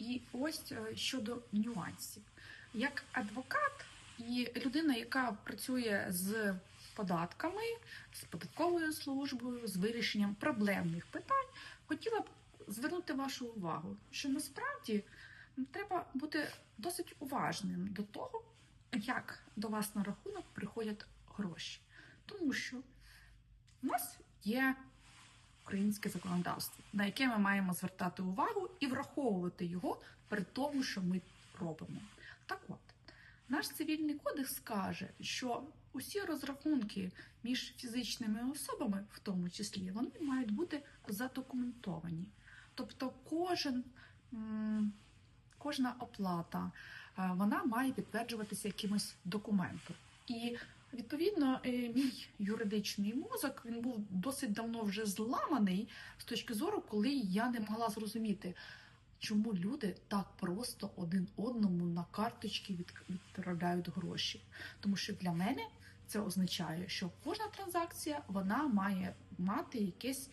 І ось е, щодо нюансів. Як адвокат і людина, яка працює з податками, з податковою службою, з вирішенням проблемних питань, хотіла б звернути вашу увагу, що насправді треба бути досить уважним до того, як до вас на рахунок приходять гроші. Тому що у нас є українське законодавство, на яке ми маємо звертати увагу і враховувати його при тому, що ми робимо. Так от, наш цивільний кодекс каже, що усі розрахунки між фізичними особами, в тому числі, вони мають бути задокументовані. Тобто, кожен, кожна оплата е, вона має підтверджуватися якимось документом. І відповідно, е, мій юридичний мозок він був досить давно вже зламаний з точки зору, коли я не могла зрозуміти, чому люди так просто один одному на карточки від- відправляють гроші. Тому що для мене це означає, що кожна транзакція вона має мати якесь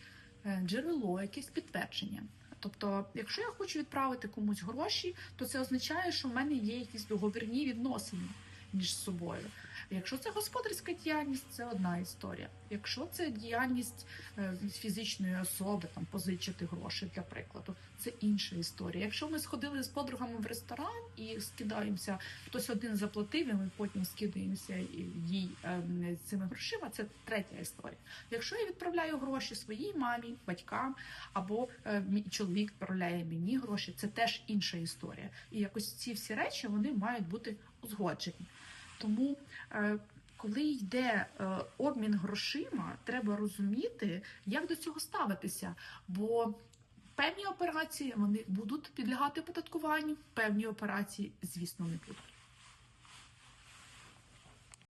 е, джерело, якесь підтвердження. Тобто, якщо я хочу відправити комусь гроші, то це означає, що в мене є якісь договірні відносини між собою. Якщо це господарська діяльність, це одна історія. Якщо це діяльність е, фізичної особи, там позичити гроші для прикладу, це інша історія. Якщо ми сходили з подругами в ресторан і скидаємося, хтось один заплатив, і ми потім скидаємося їй е, цими грошима, це третя історія. Якщо я відправляю гроші своїй мамі, батькам, або е, чоловік відправляє мені гроші, це теж інша історія. І якось ці всі речі вони мають бути узгоджені. Тому, е, коли йде е, обмін грошима, треба розуміти, як до цього ставитися. Бо певні операції вони будуть підлягати оподаткуванню, певні операції, звісно, не будуть.